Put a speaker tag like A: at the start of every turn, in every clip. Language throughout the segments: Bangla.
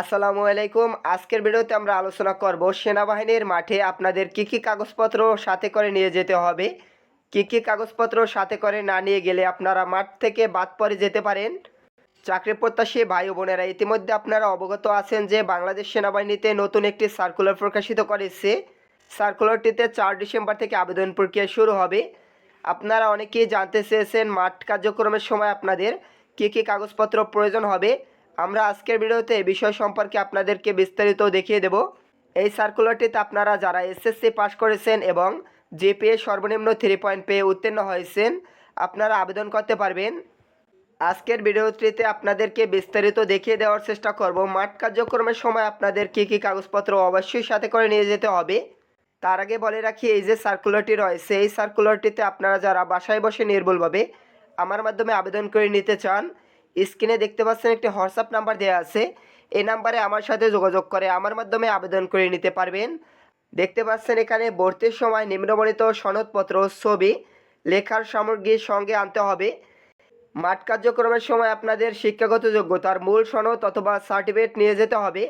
A: আসসালামু আলাইকুম। আজকের ভিডিওতে আমরা আলোচনা করব সেনাবাহিনীর মাঠে আপনাদের কি কি কাগজপত্র সাথে করে নিয়ে যেতে হবে? কি কি কাগজপত্র সাথে করে না নিয়ে গেলে আপনারা মাঠ থেকে বাদ পড়ে যেতে পারেন? চাকরি প্রত্যাশী ভাই বোনেরা, ইতিমধ্যে আপনারা অবগত আছেন যে বাংলাদেশ সেনাবাহিনীতে নতুন একটি সার্কুলার প্রকাশিত করেছে। সার্কুলারটিতে চার ডিসেম্বর থেকে আবেদন প্রক্রিয়া শুরু হবে। আপনারা অনেকেই জানতে চেয়েছেন মাঠ কার্যক্রমের সময় আপনাদের কী কী কাগজপত্র প্রয়োজন হবে। আমরা আজকের ভিডিওতে এই বিষয় সম্পর্কে আপনাদেরকে বিস্তারিত দেখিয়ে দেব। এই সার্কুলারটিতে আপনারা যারা এসএসসি পাশ করেছেন এবং জিপিএ সর্বনিম্ন থ্রি পয়েন্ট পেয়ে উত্তীর্ণ হয়েছেন, আপনারা আবেদন করতে পারবেন। আজকের ভিডিওটিতে আপনাদেরকে বিস্তারিত দেখিয়ে দেওয়ার চেষ্টা করব। মাঠ কার্যক্রমের সময় আপনাদের কী কী কাগজপত্র অবশ্যই সাথে করে নিয়ে যেতে হবে। তার আগে বলে রাখি, এই যে সার্কুলারটি রয়েছে, এই সার্কুলারটিতে আপনারা যারা বাসায় বসে নির্ভুলভাবে আমার মাধ্যমে আবেদন করে নিতে চান স্ক্রিনে দেখতে পাচ্ছেন একটি হোয়াটসঅ্যাপ নাম্বার দেওয়া আছে। এই নাম্বারে আমার সাথে যোগাযোগ করে, আমার মাধ্যমে আবেদন করে নিতে পারবেন। দেখতে পাচ্ছেন এখানে ভর্তির সময় নিম্নবর্ণিত সনদপত্র, ছবি, লেখার সামগ্রীর সঙ্গে আনতে হবে। মাঠ কার্যক্রমের সময় আপনাদের শিক্ষাগত যোগ্যতার মূল সনদ অথবা সার্টিফিকেট নিয়ে যেতে হবে।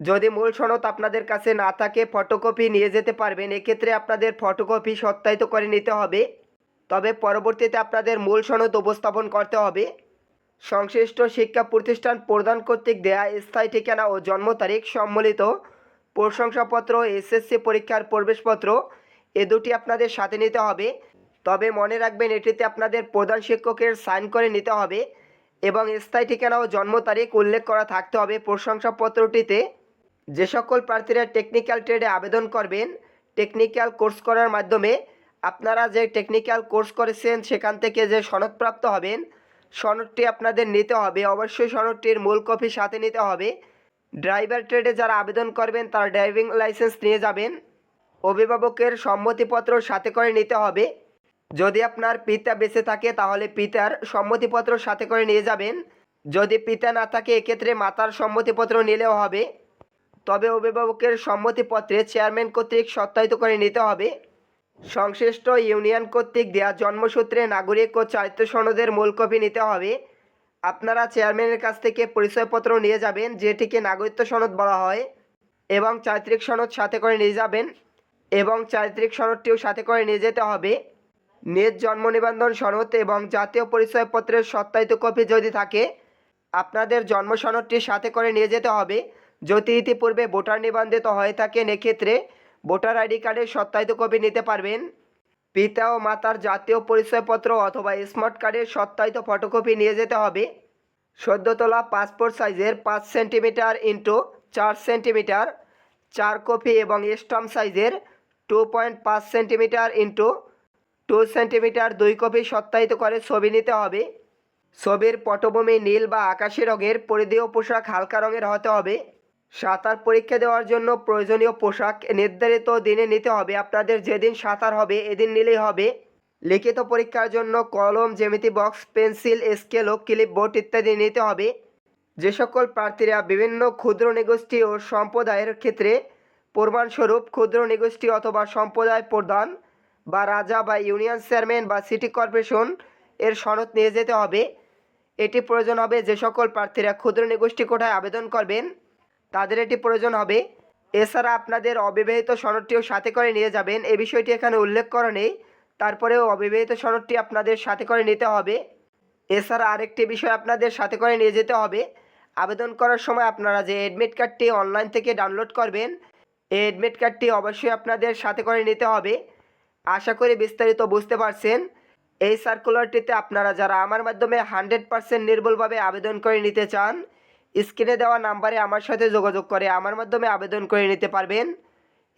A: যদি মূল সনদ আপনাদের কাছে না থাকে, ফটোকপি নিয়ে যেতে পারবেন। এক্ষেত্রে আপনাদের ফটোকপি সত্যায়িত করে নিতে হবে। তবে পরবর্তীতে আপনাদের মূল সনদ উপস্থাপন করতে হবে। সংশ্লিষ্ট শিক্ষা প্রতিষ্ঠান প্রদান কর্তৃক দেয়া স্থায়ী ঠিকানা ও জন্ম তারিখ সম্মিলিত প্রশংসাপত্র এসএসসি পরীক্ষার প্রবেশপত্র, এ দুটি আপনাদের সাথে নিতে হবে। তবে মনে রাখবেন, এটিতে আপনাদের প্রধান শিক্ষকের সাইন করে নিতে হবে এবং স্থায়ী ঠিকানা ও জন্ম তারিখ উল্লেখ করা থাকতে হবে প্রশংসাপত্রটিতে। যে সকল প্রার্থীরা টেকনিক্যাল ট্রেডে আবেদন করবেন টেকনিক্যাল কোর্স করার মাধ্যমে আপনারা যে টেকনিক্যাল কোর্স করেছেন, সেখান থেকে যে সনদপ্রাপ্ত হবেন সনদটি আপনাদের নিতে হবে। অবশ্যই সনদটির মূল কপি সাথে নিতে হবে। ড্রাইভার ট্রেডে যারা আবেদন করবেন, তার ড্রাইভিং লাইসেন্স নিয়ে যাবেন। অভিভাবকের সম্মতিপত্র সাথে করে নিতে হবে। যদি আপনার পিতা বেঁচে থাকে, তাহলে পিতার সম্মতিপত্র সাথে করে নিয়ে যাবেন। যদি পিতা না থাকে, এক্ষেত্রে মাতার সম্মতিপত্র নিলেও হবে। তবে অভিভাবকের সম্মতিপত্রে চেয়ারম্যান কর্তৃক সত্যায়িত করে নিতে হবে। সংশ্লিষ্ট ইউনিয়ন কর্তৃক দেওয়া জন্মসূত্রে নাগরিক ও চারিত্র সনদের মূল কপি নিতে হবে। আপনারা চেয়ারম্যানের কাছ থেকে পরিচয়পত্র নিয়ে যাবেন, যেটিকে নাগরিকত্ব সনদ বলা হয়, এবং চারিত্রিক সনদ সাথে করে নিয়ে যাবেন, এবং চারিত্রিক সনদটিও সাথে করে নিয়ে যেতে হবে। নিজ জন্ম নিবন্ধন সনদ এবং জাতীয় পরিচয়পত্রের সত্যায়িত কপি যদি থাকে, আপনাদের জন্ম সনদটি সাথে করে নিয়ে যেতে হবে। যদি ইতিপূর্বে ভোটার নিবন্ধিত হয়ে থাকেন, এক্ষেত্রে ভোটার আইডি কার্ডের সত্যায়িত কপি নিতে পারবেন। পিতা ও মাতার জাতীয় পরিচয়পত্র অথবা স্মার্ট কার্ডের সত্যায়িত ফটোকপি নিয়ে যেতে হবে। সদ্য তোলা পাসপোর্ট সাইজের পাঁচ সেন্টিমিটার ইন্টু চার সেন্টিমিটার, চার কপি এবং স্টাম্প সাইজের টু পয়েন্ট পাঁচ সেন্টিমিটার ইন্টু টু সেন্টিমিটার দুই কপি সত্যায়িত করে ছবি নিতে হবে। ছবির পটভূমি নীল বা আকাশি রঙের পরিধেয় পোশাক হালকা রঙের হতে হবে। সাঁতার পরীক্ষা দেওয়ার জন্য প্রয়োজনীয় পোশাক নির্ধারিত দিনে নিতে হবে। আপনাদের যেদিন সাঁতার হবে, এদিন নিলেই হবে। লিখিত পরীক্ষার জন্য কলম, জ্যামিতি বক্স, পেন্সিল, স্কেল ও ক্লিপবোর্ড ইত্যাদি নিতে হবে। যে সকল প্রার্থীরা বিভিন্ন ক্ষুদ্র নিগোষ্ঠী ও সম্প্রদায়ের ক্ষেত্রে প্রমাণস্বরূপ ক্ষুদ্র নিগোষ্ঠী অথবা সম্প্রদায় প্রধান বা রাজা বা ইউনিয়ন চেয়ারম্যান বা সিটি কর্পোরেশন এর সনদ নিয়ে যেতে হবে। এটি প্রয়োজন হবে যে সকল প্রার্থীরা ক্ষুদ্র নিগোষ্ঠী কোঠায় আবেদন করবেন। তাদের এটি প্রয়োজন হবে। এছাড়া আপনাদের অবিবাহিত সনদটিও সাথে করে নিয়ে যাবেন। এ বিষয়টি এখানে উল্লেখ করা নেই। তারপরেও অবিবাহিত সনদটি আপনাদের সাথে করে নিতে হবে। এছাড়া আরেকটি বিষয় আপনাদের সাথে করে নিয়ে যেতে হবে। আবেদন করার সময় আপনারা যে অ্যাডমিট কার্ডটি অনলাইন থেকে ডাউনলোড করবেন, এই অ্যাডমিট কার্ডটি অবশ্যই আপনাদের সাথে করে নিতে হবে। আশা করি বিস্তারিত বুঝতে পারছেন। এই সার্কুলারটিতে আপনারা যারা আমার মাধ্যমে হান্ড্রেড পারসেন্ট নির্ভুলভাবে আবেদন করে নিতে চান স্ক্রিনে দেওয়া নাম্বারে আমার সাথে যোগাযোগ করে আমার মাধ্যমে আবেদন করে নিতে পারবেন।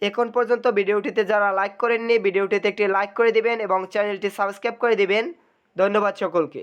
A: এখন পর্যন্ত ভিডিওটিতে যারা লাইক করেননি, ভিডিওটিতে একটি লাইক করে দিবেন এবং চ্যানেলটি সাবস্ক্রাইব করে দিবেন। ধন্যবাদ সকলকে।